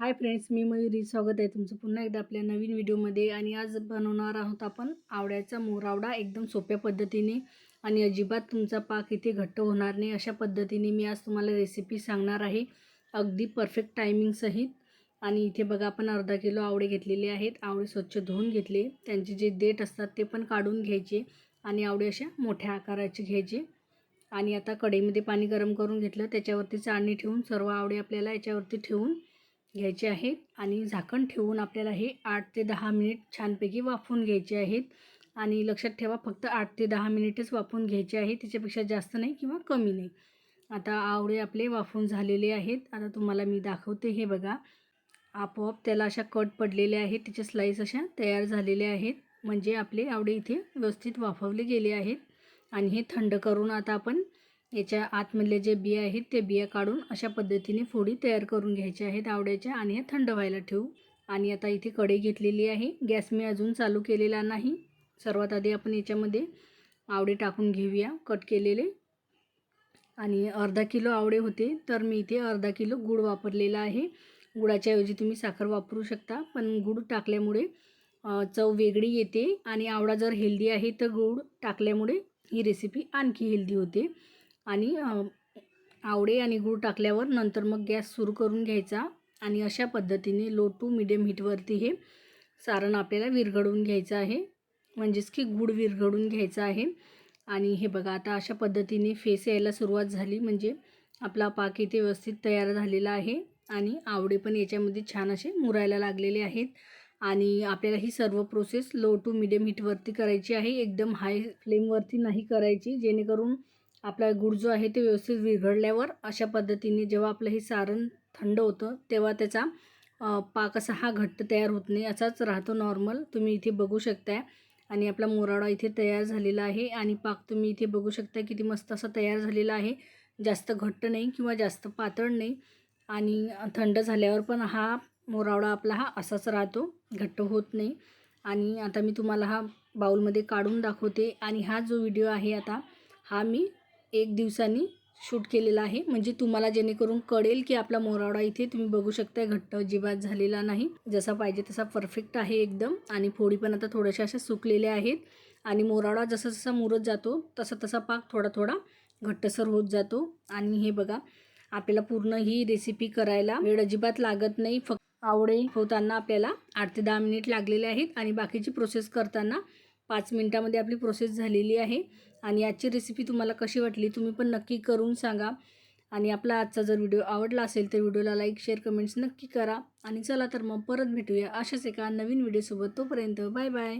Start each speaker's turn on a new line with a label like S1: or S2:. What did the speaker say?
S1: Hi friends मी मयुरी. स्वागत आहे तुमचं पुन्हा एकदा आपल्या नवीन व्हिडिओमध्ये. आणि आज बनवणार आहोत आपण आवड्याचा मोरावडा. एकदम सोप्या पद्धतीने आणि अजिबात तुमचा पाक इथे घट्ट होणार नाही. अशा पद्धतीने मी आज तुम्हाला रेसिपी सांगणार आहे. अगदी परफेक्ट टायमिंगसहित आणि इथे बघा आपण अर्धा किलो आवडे घेतलेले आहेत. आवळे स्वच्छ धुवून घेतले. त्यांचे जे देठ असतात ते पण काढून घ्यायचे आणि आवडे अशा मोठ्या आकाराचे घ्यायचे. आणि आता कढईमध्ये पाणी गरम करून घेतलं. त्याच्यावरती चाळणी ठेवून सर्व आवडे आपल्याला याच्यावरती ठेवून घ्यायचे आहेत आणि झाकण ठेवून आपल्याला हे आठ ते दहा मिनिट छानपैकी वाफवून घ्यायचे आहेत. आणि लक्षात ठेवा फक्त आठ ते दहा मिनिटच वाफवून घ्यायचे आहे त्याच्यापेक्षा जास्त नाही किंवा कमी नाही. आता आवळे आपले वाफवून झालेले आहेत. आता तुम्हाला मी दाखवते हे बघा. आपोआप त्याला अशा कट पडलेल्या आहेत. त्याच्या स्लाईस अशा तयार झालेल्या आहेत. म्हणजे आपले आवडे इथे व्यवस्थित वाफवले गेले आहेत. आणि हे थंड करून आता आपण याच्या आतमधले जे बिया आहेत ते बिया काढून अशा पद्धतीने फोडी तयार करून घ्यायच्या आहेत आवड्याच्या आणि हे थंड व्हायला ठेवू. आणि आता इथे कढई घेतलेली आहे. गॅस मी अजून चालू केलेला नाही. सर्वात आधी आपण याच्यामध्ये आवडे टाकून घेऊया कट केलेले. आणि अर्धा किलो आवडे होते तर मी इथे अर्धा किलो गूळ वापरलेला आहे. गुळाच्या ऐवजी तुम्ही साखर वापरू शकता पण गूळ टाकल्यामुळे चव वेगळी येते. आणि आवडा जर हेल्दी आहे तर गूळ टाकल्यामुळे ही रेसिपी आणखी हेल्दी होते. आणि आवडे आणि गूळ टाकल्यावर नंतर मग गॅस सुरू करून घ्यायचा आणि अशा पद्धतीने लो टू मिडियम हीटवरती हे सारण आपल्याला विरघडून घ्यायचं आहे. म्हणजेच की गूळ विरघडून घ्यायचा आहे. आणि हे बघा आता अशा पद्धतीने फेस यायला सुरुवात झाली. म्हणजे आपला पाक इथे व्यवस्थित तयार झालेला आहे आणि आवडे पण याच्यामध्ये छान असे मुरायला लागलेले आहेत. आणि आपल्याला ही सर्व प्रोसेस लो टू मिडियम हीटवरती करायची आहे. एकदम हाय फ्लेमवरती नाही करायची. जेणेकरून आपला गुळ जो आहे ते व्यवस्थित विघडल्यावर अशा पद्धतीने जेव्हा आपलं हे सारण थंड होतं तेव्हा त्याचा पाक असा हा घट्ट तयार होत नाही. असाच राहतो नॉर्मल तुम्ही इथे बघू शकताय. आणि आपला मोराडा इथे तयार झालेला आहे. आणि पाक तुम्ही इथे बघू शकता किती मस्त असा तयार झालेला आहे. जास्त घट्ट नाही किंवा जास्त पातळ नाही. आणि थंड झाल्यावर पण हा मोरावडा आपला हा असाच राहतो. घट्ट होत नाही. आणि आता मी तुम्हाला हा बाऊलमध्ये काढून दाखवते. आणि हा जो व्हिडिओ आहे आता हा मी एक दिवसांनी शूट केलेला आहे. म्हणजे तुम्हाला जेणेकरून कळेल की आपला मोरावडा इथे तुम्ही बघू शकता घट्ट अजिबात झालेला नाही. जसा पाहिजे तसा परफेक्ट आहे एकदम. आणि फोडी पण आता थोड्याशा अशा सुकलेल्या आहेत. आणि मोरावडा जसा जसा मुरत जातो तसा तसा पाक थोडा थोडा घट्टसर होत जातो. आणि हे बघा आपल्याला पूर्ण ही रेसिपी करायला वेळ अजिबात लागत नाही. फक्त आवडे होताना आपल्याला आठ ते दहा मिनिट लागलेले आहेत. आणि बाकीची प्रोसेस करताना पाच मिनटामध्ये आपली प्रोसेस झालेली आहे. आणि आजची रेसिपी तुम्हाला कशी वाटली तुम्ही पण नक्की करून सांगा. आणि आपला आजचा जर व्हिडिओ आवडला असेल तर व्हिडिओला लाईक शेअर कमेंट्स नक्की करा. आणि चला तर मग परत भेटूया अशाच एका नवीन व्हिडिओसोबत तोपर्यंत बाय बाय